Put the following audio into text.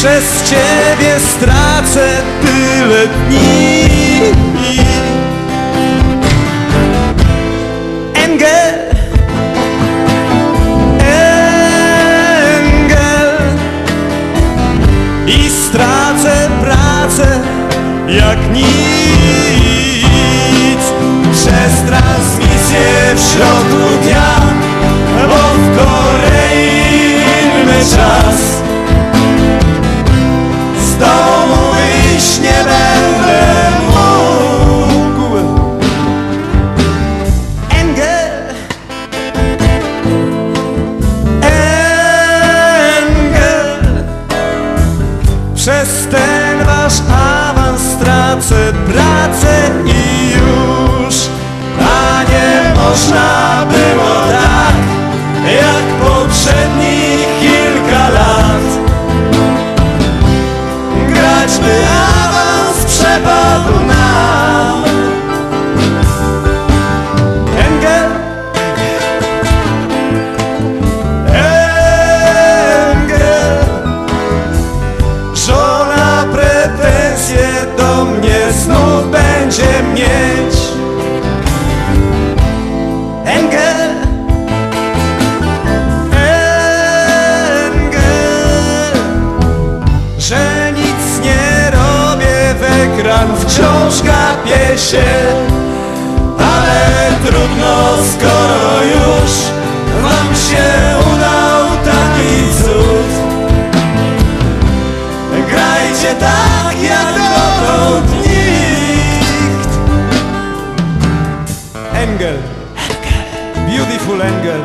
Przez ciebie stracę tyle dni. Engel Engel. I stracę pracę jak nic Przez ten wasz awans stracę pracę i już A nie można było w ekran Wciąż gapię się Ale trudno skoro już Wam się udał taki cud. Grajcie tak jak dotąd nikt. Engel. Beautiful Engel